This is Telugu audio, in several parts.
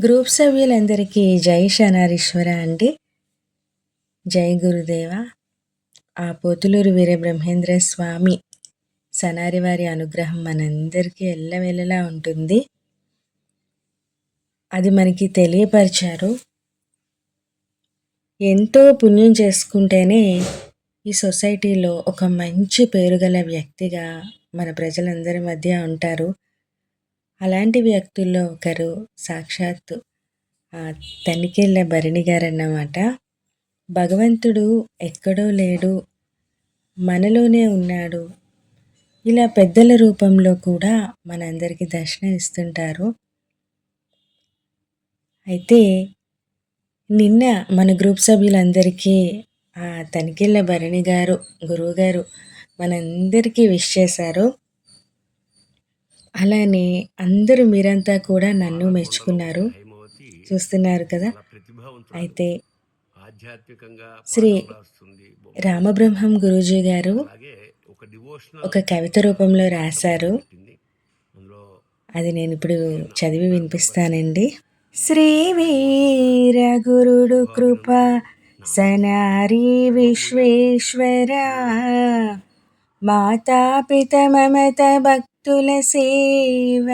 గ్రూప్ సభ్యులందరికీ జై శనారీశ్వర అండి. జై గురుదేవ. ఆ పోతులూరు వీరబ్రహ్మేంద్ర స్వామి సనారి వారి అనుగ్రహం మనందరికీ ఎల్లవెల్లలా ఉంటుంది. అది మనకి తెలియపరిచారు. ఎంతో పుణ్యం చేసుకుంటేనే ఈ సొసైటీలో ఒక మంచి పేరు గల వ్యక్తిగా మన ప్రజలందరి మధ్య ఉంటారు. అలాంటి వ్యక్తుల్లో ఒకరు సాక్షాత్తు తనికెళ్ళ భరణి గారన్నమాట. భగవంతుడు ఎక్కడో లేడు మనలోనే ఉన్నాడు. ఇలా పెద్దల రూపంలో కూడా మనందరికీ దర్శనం ఇస్తుంటారు. అయితే నిన్న మన గ్రూప్ సభ్యులందరికీ ఆ తనికెళ్ళ భరణి గారు గురువుగారు మనందరికీ విష్ చేశారు. అలానే అందరూ మీరంతా కూడా నన్ను మెచ్చుకున్నారు. చూస్తున్నారు కదా. అయితే శ్రీ రామబ్రహ్మం గురూజీ గారు ఒక కవిత రూపంలో రాశారు. అది నేను ఇప్పుడు చదివి వినిపిస్తానండి. శ్రీ వీర గురుడు కృప సనారి విశ్వేశ్వర మాతా పిత మమత భక్తి భక్తుల సేవ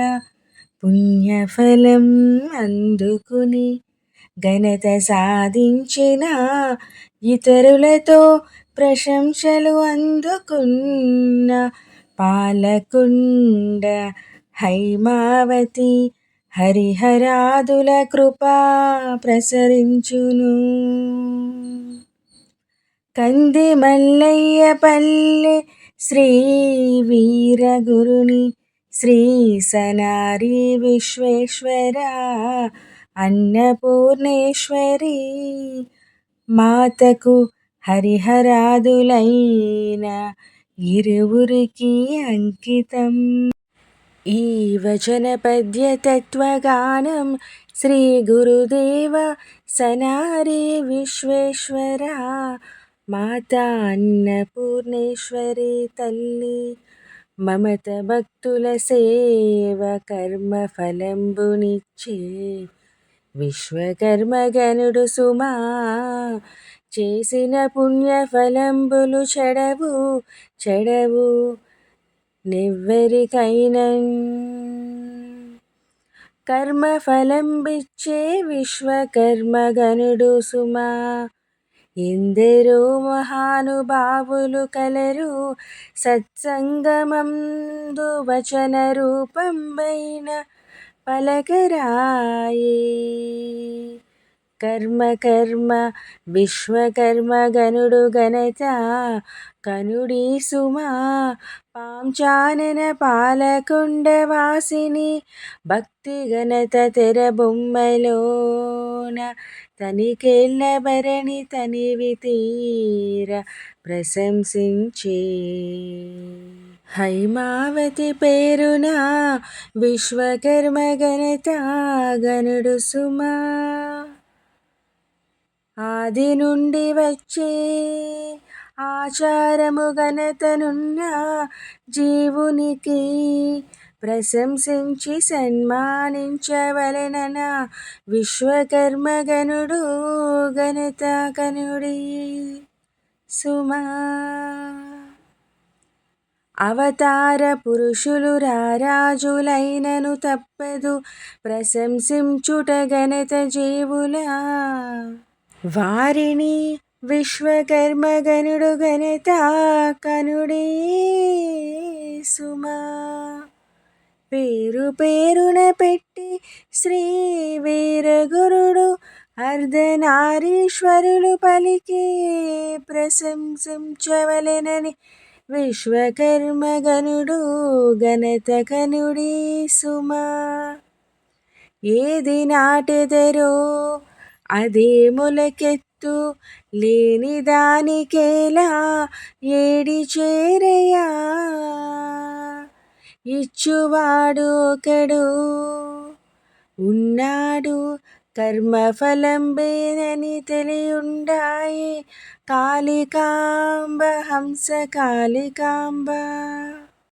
పుణ్యఫలం అందుకుని ఘనత సాధించిన ఇతరులతో ప్రశంసలు అందుకున్న పాలకుండ హైమావతి హరిహరాదుల కృపా ప్రసరించును. కంది మల్లయ్య పల్లె శ్రీ వీరగురుని శ్రీ సనారి విశ్వేశ్వర అన్నపూర్ణేశ్వరి మాతకు హరిహరాదులైన ఇరువురికి అంకితం. ఈ వచన పద్య తత్వగానం శ్రీ గురుదేవ సనారి విశ్వేశ్వర మాతా అన్నపూర్ణేశ్వరి తల్లి మమత భక్తుల సేవ కర్మ ఫలంబునిచ్చే విశ్వకర్మగనుడు సుమా చేసిన పుణ్య ఫలంబులు చెడవు చెడవు నెవ్వరికైనన్. కర్మ ఫలంబిచ్చే విశ్వకర్మగనుడు సుమా ఎందరో మహానుభావులు కలరు సత్సంగమందు వచన రూపంబైన పలకరాయే. కర్మ కర్మ విశ్వకర్మ గనుడు గణత కనుడి సుమా పాంచానన పాలకుండవాసిని భక్తి ఘనత తెర బొమ్మలోన తనికెళ్ళ భరణి తనివి తీర ప్రశంసించే. హైమావతి పేరున విశ్వకర్మ ఘనత గనుడు సుమా. ఆది నుండి వచ్చే ఆచారము ఘనతనున్న జీవునికి ప్రశంసించి సన్మానించవలెనన విశ్వకర్మగనుడు ఘనత కనుడి సుమా. అవతార పురుషులు రారాజులైనను తప్పదు ప్రశంసించుట ఘనత జీవులా వారిని విశ్వకర్మగనుడు గణిత కనుడే సుమా. పేరు పేరున పెట్టి శ్రీ వీరగురుడు అర్ధనారీశ్వరులు పలికే ప్రశంసించవలెనని విశ్వకర్మగనుడు ఘనత కనుడీ సుమా. ఏది నాటెదరో అదే మొలకెత్తు లేని దానికేలా ఏడి చేరయా? ఇచ్చువాడు ఒకడు ఉన్నాడు కర్మఫలం బేనని తెలియుండాయి. కాళికాంబ హంస కాళికాంబ